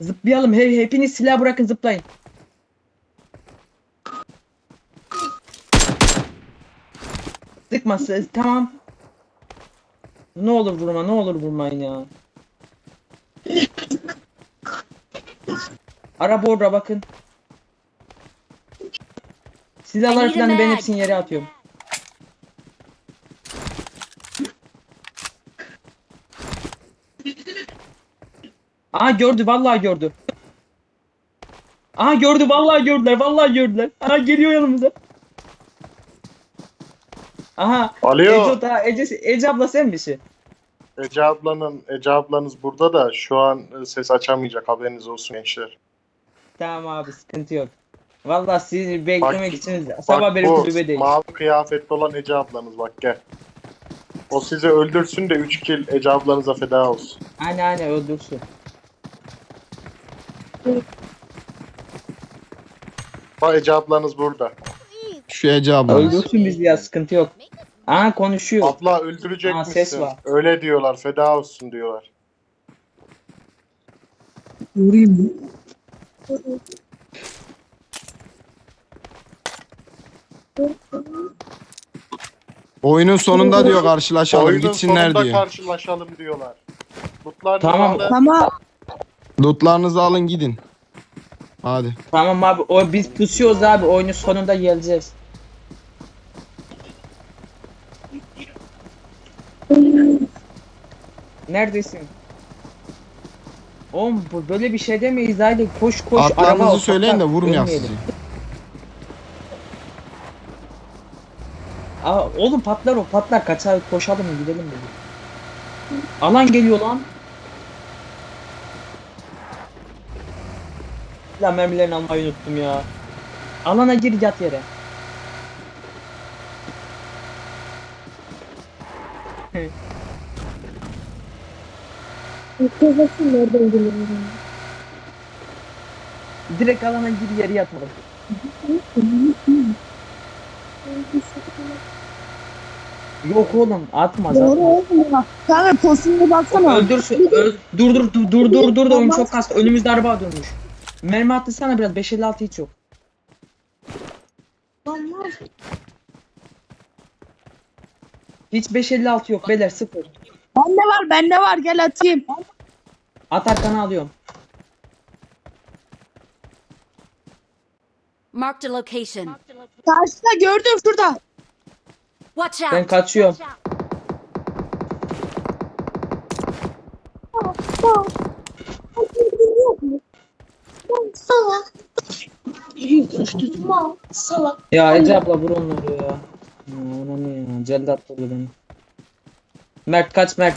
Zıplayalım. He, hepiniz silah bırakın zıplayın. Sıkma tamam. Ne olur vurma ne olur vurmayın ya. Araba orada bakın. Silahlar falan ben hepsini yere atıyorum. Aa gördü vallahi gördü. Aa gördü vallahi gördüler vallahi gördüler. Aa geliyor yanımıza. Aha. Alo. Ece, daha, Ece, Ece abla sen misin? Ece ablanın Ece ablanız burada da şu an e, ses açamayacak haberiniz olsun gençler. Tamam abi sıkıntı yok. Vallahi sizi beklemek Bak- için sabah beri bu kulübedeyim. mavi kıyafetli olan Ece ablanız bak gel. O sizi öldürsün de 3 kill Ece ablanıza feda olsun. Aynen aynen öldürsün. Ece ablanız burada. Şu Ece abla. Öldürsün bizi ya sıkıntı yok. Aa konuşuyor. Abla öldürecek Aa, ses var. Öyle diyorlar feda olsun diyorlar. Vurayım mı? Oyunun sonunda diyor karşılaşalım Oyunun gitsinler sonunda diyor. karşılaşalım diyorlar. Mutlar Tamam. Tamam. Lootlarınızı alın gidin. Hadi. Tamam abi o biz pusuyoruz abi oyunun sonunda geleceğiz. Neredesin? Oğlum bu böyle bir şey demeyiz haydi koş koş araba Atlarınızı söyleyin de ölmeyelim. sizi. Aa, oğlum patlar o patlar kaçar koşalım gidelim dedi. Alan geliyor lan. Lan mermilerini almayı unuttum ya. Alana gir yat yere. Kızasın nereden geliyorum? Direkt alana gir yere yatalım. Yok oğlum atma Doğru zaten. oğlum ya. Kanka pozisyonuna baksana. Öldürsün. Öl, dur dur dur dur dur dur oyun çok kastı. Önümüzde araba dönmüş. Mermi attı sana biraz 556 hiç yok. Hiç 556 yok beyler sıfır. Bende var bende var gel atayım. At arkana alıyorum. Marked a location. Karşıda gördüm şurada. Watch out. Ben kaçıyorum. Tutma. Salak. Ya Ece abla vur onları ya. Ya ona ne ya cellat oldu beni. Mert kaç Mert.